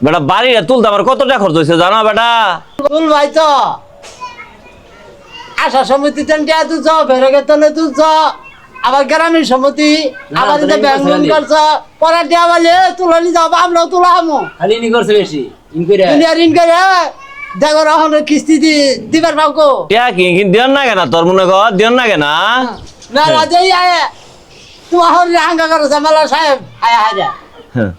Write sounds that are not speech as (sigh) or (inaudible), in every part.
বেটা বাড়িটা তুলতে আমার কত টাকা খরচ হয়েছে জানো বেটা? বল ভাই তো। আশা সমিতি তেনটা তুলছ বেরোগে তলে তুলছ আবার গ্রামীণ সমিতি আবার তোরা ব্যাংক করছে পরে দেওয়ালে তুলনি যাব আমরাও তুলামো খালি নি করছে বেশি ইনকোয়ারি করে দেখো এখন কিস্তি দি দিবার পাবো টিয়া কি দিয়ন না কেনা? তোর মনে কর দিয়ন না কেনা না রাজেই আয় তোমার হাঙ্গা করো জামালা সাহেব। আয় আয়। হ্যাঁ।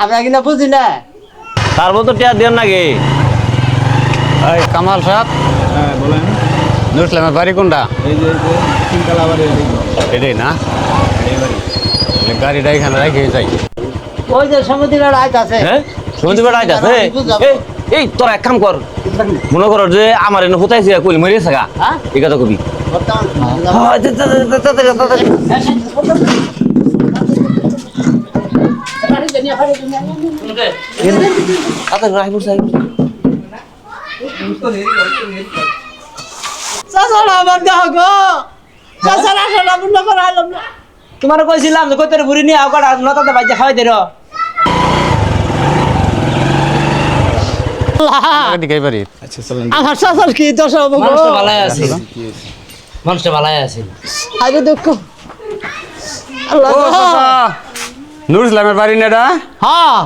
আমরা কিনা বুঝি না তারপর তো টিয়া দিয়ন না গে এই কামাল সাহেব হ্যাঁ বলেন নুর ইসলামের বাড়ি কোনটা এই যে তিনতলা বাড়ি এটাই না এই বাড়ি এই গাড়িটা এখানে রেখে যাই ওই যে সমিতির রাইত আছে হ্যাঁ বেটা আইতাছে এই এই তোর এক কাম কর মনে কর যে আমার এনে হুতাইছে কইল গা হ্যাঁ? এই কথা কবি রাইবুর সাহেব। চাচারা আমার দেহ গো চাচারা করা না তোমার কইছিলাম যে কইতে ঘুরি নিয়ে কাটা নতাতে বাইজা খাওয়াই দে বাড়ি আমার কি? মানুষটা ভালাই আছে। মানুষটা ভালাই আছে। আগে দুঃখ। আল্লাহ। নুর ইসলামের বাড়ি না এটা? হ্যাঁ।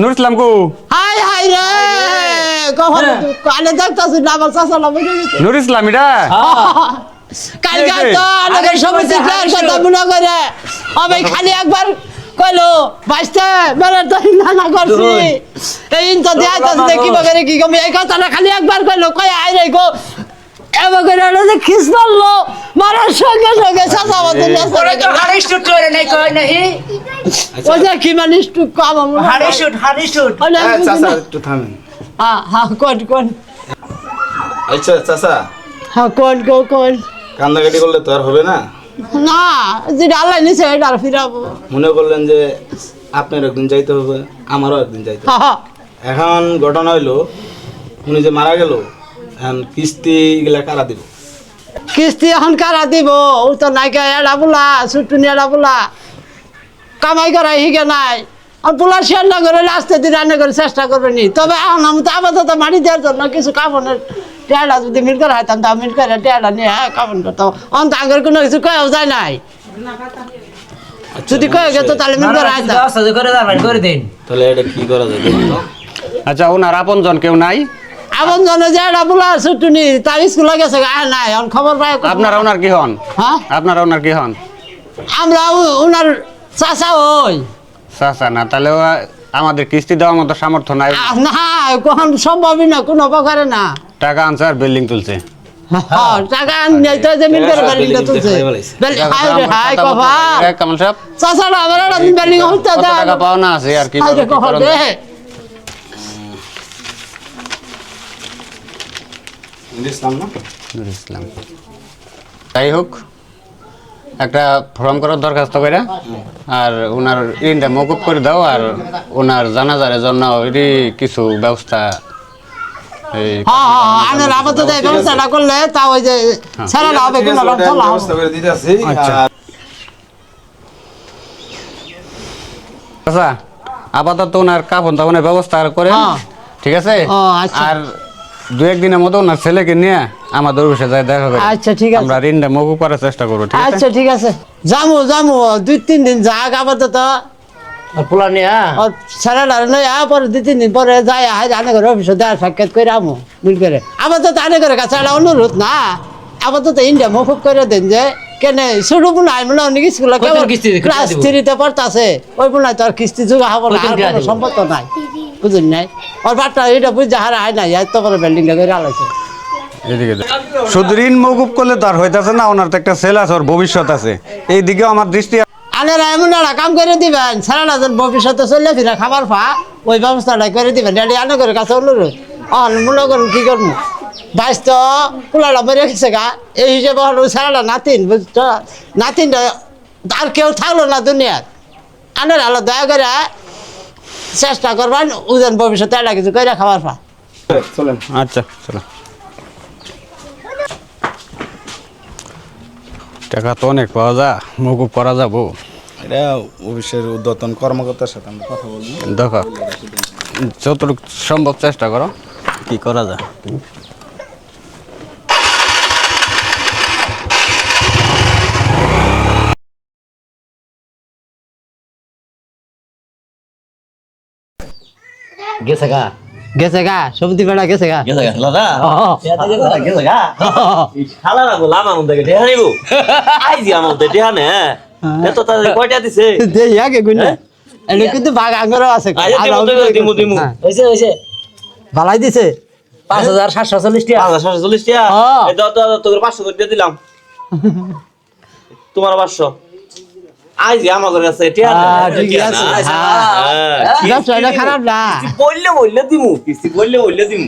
নুর ইসলাম কো? হাই হাই রে! কখন কানে দেখতাছি না আমার চাচা না বুঝে গেছে ইসলাম এটা? কালকে তো আমাদের সমিতি কইছে কথা মনে করে। আমি খালি একবার কইলো বাইসতে বেড়ে তো না না করছি। এই ইনটা দেয়া তো দেখি বগরে কি কমি। এই কথাটা খালি একবার কইলো কই আই রে গো করে হলো যে খিস মারলো। মারার সঙ্গে সঙ্গে চাচা আমাদের ওরে তো হাড়ি শুট করে নাই কই নাই ওই যে কি মানিস টু কাম আমরা হাড়ি শুট হাড়ি শুট। অনেক বুঝি চাচা একটু থামেন। হ্যাঁ হ্যাঁ কোন কোন? আচ্ছা চাচা। হ্যাঁ কোন কোন কোন? কান্দাকাটি করলে তো আর হবে না। না নিছে এটা আর ফিরাবো। মনে করলেন যে আপনার একদিন যাইতে হবে আমারও একদিন যাইতে হবে। এখন ঘটনা হইল উনি যে মারা গেল কিস্তি এগুলা কারা দিব? কিস্তি এখন কারা দিব? ও তো নাইকা এড়া বোলা ছুটুনি এড়া বোলা। কামাই করা হিগে নাই। আর পোলা শেয়ার না করে লাস্টে দিন রান্না করে চেষ্টা করবে নি তবে এখন আমি তো আপাতত মারি দেওয়ার জন্য কিছু কাপড়ের টেয়ারা যদি মিল করে হইতাম তা মিল করে টেয়ারা নিয়ে হ্যাঁ কাপড় করতাম। অন্ত আগের কোনো কিছু কয়েও যায় নাই। যদি কয়ে গেতো তাহলে মিল করে হইতাম। করে দেন তাহলে এটা কি করা যায়? আচ্ছা ওনার আপন জন কেউ নাই? আপন জনে যে এড়া বোলা ছুটুনি তার স্কুলে গেছে আয় নাই এখন খবর পাই আপনারা ওনার কি হন? হ্যাঁ? আপনারা ওনার কি হন? আমরা উনার চাচা ওই। চাচা না তাহলে আমাদের কিস্তি দেওয়ার মতো সামর্থ্য নাই। না কখন সম্ভবই না কোনো প্রকারে না। টাকা আনছে আর বিল্ডিং তুলছে। হ্যাঁ, টাকা আনলে তো যে মিল করে টাকা বিল্ডিংটা building তুলছে দেখাই বলাইছে। বিল- হাই রে, আমার হাই কথা মতো কভা এই কামাল সাহেব চাচারা আমার একটা বিল্ডিং হইতে কত দেন টাকা পাওনা আছে আর কি হাই রে কভা দে ইসলাম না ইসলাম যাই হোক একটা ফর্ম করার দরখাস্ত করে আর ওনার ঋণটা মকুব করে দাও আর ওনার জানাজারের জন্য এটি কিছু ব্যবস্থা হ্যাঁ হ্যাঁ হ্যাঁ, আপাতত করলে তা ওই যে আচ্ছা। আচ্ছা আপাতত ওনার কাপড় তাপনের ব্যবস্থা করে। ঠিক আছে আচ্ছা। আর দু একদিনের মতো ওনার ছেলেকে নিয়ে আমাদের অফিসে যাই দেখা করে। আচ্ছা, ঠিক আছে। আমরা ঋণটা মকুব করার চেষ্টা করব ঠিক আছে? আচ্ছা ঠিক আছে। যামু যামু দুই তিন দিন যাক আপাতত। আর পোলা নিয়ে? পরে দুই তিন দিন পরে যাই আনে করে অফিসে দেওয়ার সাক্ষাৎ করে আমু করে। আপাতত আনে করে কাছে অনুরোধ না। আপাতত ইন্ডিয়া মকুব করে দেন যে কেনে অনেক স্কুলে ক্লাস? থ্রিতে ওই তো আর কিস্তি যোগা হব না? সম্পদ নাই। বুঝুন নাই? ওর বাট্টা এটা বুঝ হারা হয় নাই এত বড় বিল্ডিংটা করে আলাইছে। এদিকে শুধু ঋণ মকুব করলে তো আর হইতাছে না ওনার তো একটা ছেলে আছে ওর ভবিষ্যৎ আছে। এই দিকেও আমার দৃষ্টি আনেরা এমন একটা কাম করে দিবেন। সারা যেন ভবিষ্যতে চলে ফিরে খাবার পা ওই ব্যবস্থাটা করে দিবেন। ড্যাডি আনে করে কাছে অনুরোধ অন মনে করুন কি করব? বাইশ তো পোলাটা বেড়ে গেছে গা। এই হিসেবে হলো সারাটা নাতিন বুঝছ? নাতিনটা আর কেউ থাকল না দুনিয়ার। আনের আলো দয়া করে চেষ্টা করবেন ওজন ভবিষ্যতে এটা কিছু করে খাবার পা চলেন। আচ্ছা চলো টাকা তো অনেক পাওয়া যা মকুব করা যাব। এটা অফিসের উদ্যতন কর্মকর্তার সাথে আমরা কথা বলব। দেখো যতটুকু সম্ভব চেষ্টা করো কি করা যায়। গেছে গা। গেছে গা সবজি বেড়া গেছে গা। গেছে গা দাদা গেছে গা খালা রাখব লাম আমার দেখে ঢেহা নিবো। (laughs) আইজি আমার দেখে ঢেহা নে এত তাড়াতাড়ি কয়টা দিছে? দেই আগে গুনে। এনে কিন্তু বাঘ আঙ্গরও আছে। দিমু দিমু দিমু দিমু। হ্যাঁ, ভালাই দিছে। পাঁচ হাজার সাতশো চল্লিশ টাকা পাঁচ হাজার চল্লিশ টাকা হ্যাঁ। পাঁচশো করে দিয়ে দিলাম। (laughs) তোমার পাঁচশো। আইজি আমার কাছে টিয়া হ্যাঁ, ঠিক আছে, হ্যাঁ। ব্যবসাটা খারাপ না। বললে বললে দিমু কিস্তি বললে বললে দিমু।